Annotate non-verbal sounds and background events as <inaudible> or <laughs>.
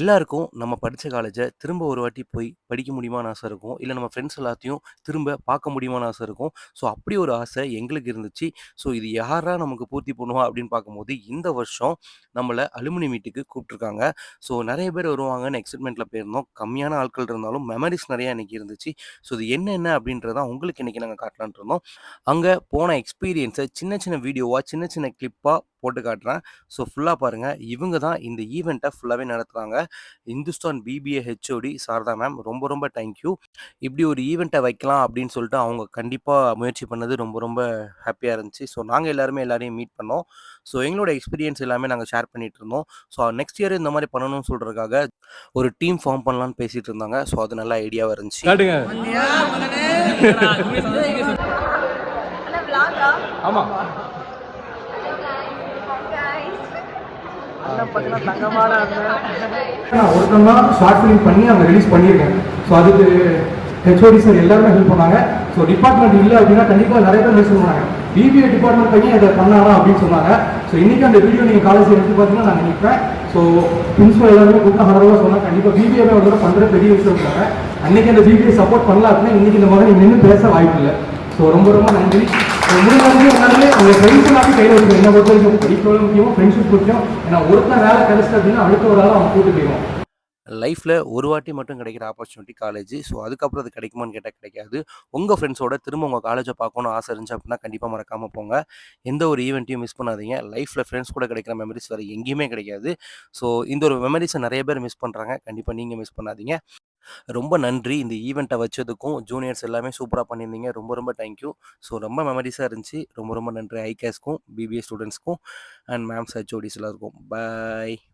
எல்லாருக்கும் நம்ம படித்த காலேஜை திரும்ப ஒரு வாட்டி போய் படிக்க முடியுமான்னு ஆசை இருக்கும். இல்லை நம்ம ஃப்ரெண்ட்ஸ் எல்லாத்தையும் திரும்ப பார்க்க முடியுமான்னு ஆசை இருக்கும். ஸோ அப்படி ஒரு ஆசை எங்களுக்கு இருந்துச்சு. ஸோ இது யாரா நமக்கு பூர்த்தி பண்ணுவா அப்படின்னு பார்க்கும்போது, இந்த வருஷம் நம்மளை அலுமினி மீட்டுக்கு கூப்பிட்ருக்காங்க ஸோ நிறைய பேர் வருவாங்கன்னு எக்ஸைட்மெண்ட்டில் போயிருந்தோம். கம்மியான ஆட்கள் இருந்தாலும் மெமரிஸ் நிறையா இன்னைக்கு இருந்துச்சு. ஸோ இது என்னென்ன அப்படின்றத உங்களுக்கு இன்னைக்கு நாங்கள் காட்டலான் இருந்தோம். அங்கே போன எக்ஸ்பீரியன்ஸை சின்ன சின்ன வீடியோவாக சின்ன சின்ன கிளிப்பாக போட்டு காட்டுறேன். ஸோ ஃபுல்லா பாருங்க. இவங்க தான் இந்த ஈவென்ட்ட ஃபுல்லாவே நடத்துறாங்க. Hindustan BBA HOD Sharada ma'am. ரொம்ப ரொம்ப தேங்க் யூ. இப்படி ஒரு ஈவென்ட்ட வைக்கலாம் அப்படின்னு சொல்லிட்டு அவங்க கண்டிப்பா முயற்சி பண்ணது ரொம்ப ரொம்ப ஹேப்பியா இருந்துச்சு. ஸோ நாங்க எல்லாருமே எல்லாரையும் மீட் பண்ணோம். ஸோ எங்களோட எக்ஸ்பீரியன்ஸ் எல்லாமே நாங்க ஷேர் பண்ணிட்டு இருந்தோம். ஸோ நெக்ஸ்ட் இயர் இந்த மாரி பண்ணணும்னு சொல்றதுக்காக ஒரு டீம் ஃபார்ம் பண்ணலான்னு பேசிட்டு இருந்தாங்க. ஸோ அது நல்ல ஐடியாவா இருந்துச்சு. காட்டுங்க <laughs> நான் ஒருத்தன் தான் ஷார்ட் ஃபிலிம் பண்ணி அவங்க ரிலீஸ் பண்ணியிருக்கேன் ஸோ அதுக்கு ஹெச்ஓடி சார் எல்லாருமே ஹெல்ப் பண்ணாங்க. ஸோ டிபார்ட்மெண்ட் இல்லை அப்படின்னா கண்டிப்பாக நிறைய பேர் ஹெல்ப் பண்ணுவாங்க. பிபிஏ டிபார்ட்மெண்ட் பையன் இதை பண்ணாரா அப்படின்னு சொன்னாங்க. ஸோ இன்னைக்கு அந்த வீடியோ நீங்கள் காலேஜ் எடுத்து பார்த்தீங்கன்னா நான் நினைப்பேன் ஸோ பிரின்ஸ்பல் எல்லாருமே கூப்பிட்டு ஹரவாக சொன்னால் கண்டிப்பாக பிபிஏவே ஒரு பண்ணுற பெரிய விஷயம் இருக்காங்க அன்னைக்கு அந்த பிபிஏ சப்போர்ட் பண்ணல அப்படின்னா இன்னைக்கு இந்த மாதிரி நின்று பேச வாய்ப்பு இல்லை. ஸோ ரொம்ப ரொம்ப நன்றி. முடிஞ்ச உங்கள் ஃப்ரெண்ட்ஸ் கையில் வச்சுக்கணும் என்ன பொறுத்த வரைக்கும் படிக்கிறது முக்கியம் ஃப்ரெண்ட்ஷிப் முக்கியம் ஏன்னா ஒருத்தன் வேலை கிடைச்சது அப்படின்னா அடுத்த ஒரு அவன் கூட்டு போயிடும் லைஃப்ல ஒரு வாட்டி மட்டும் கிடைக்கிற ஆப்பர்ச்சுனிட்டி காலேஜ். ஸோ அதுக்கப்புறம் அது கிடைக்குமான்னு கேட்டால் கிடைக்காது. உங்கள் ஃப்ரெண்ட்ஸோட திரும்ப உங்கள் காலேஜை பார்க்கணும்னு ஆசை இருந்துச்சு அப்படின்னா கண்டிப்பாக மறக்காம போங்க. எந்த ஒரு ஈவெண்ட்டையும் மிஸ் பண்ணாதீங்க. லைஃப்ல ஃப்ரெண்ட்ஸ் கூட கிடைக்கிற மெமரிஸ் வேறு எங்கேயுமே கிடைக்காது. ஸோ இந்த ஒரு மெமரிஸை நிறைய பேர் மிஸ் பண்ணுறாங்க கண்டிப்பாக நீங்கள் மிஸ் பண்ணாதீங்க. ரொம்ப நன்றி. இந்த ஈவெண்ட்டை வச்சதுக்கும் ஜூனியர்ஸ் எல்லாமே சூப்பரா பண்ணியிருந்தீங்க. ரொம்ப ரொம்ப தேங்க் யூ. ஸோ ரொம்ப மெமரீஸா இருந்துச்சு. ரொம்ப ரொம்ப நன்றி ஐகேஸ்க்கும், பிபிஏ ஸ்டூடண்ட்ஸ்க்கும் அண்ட் மேம்ஸ், ஹெச்ஓடிஸ் எல்லாருக்கும். பாய்.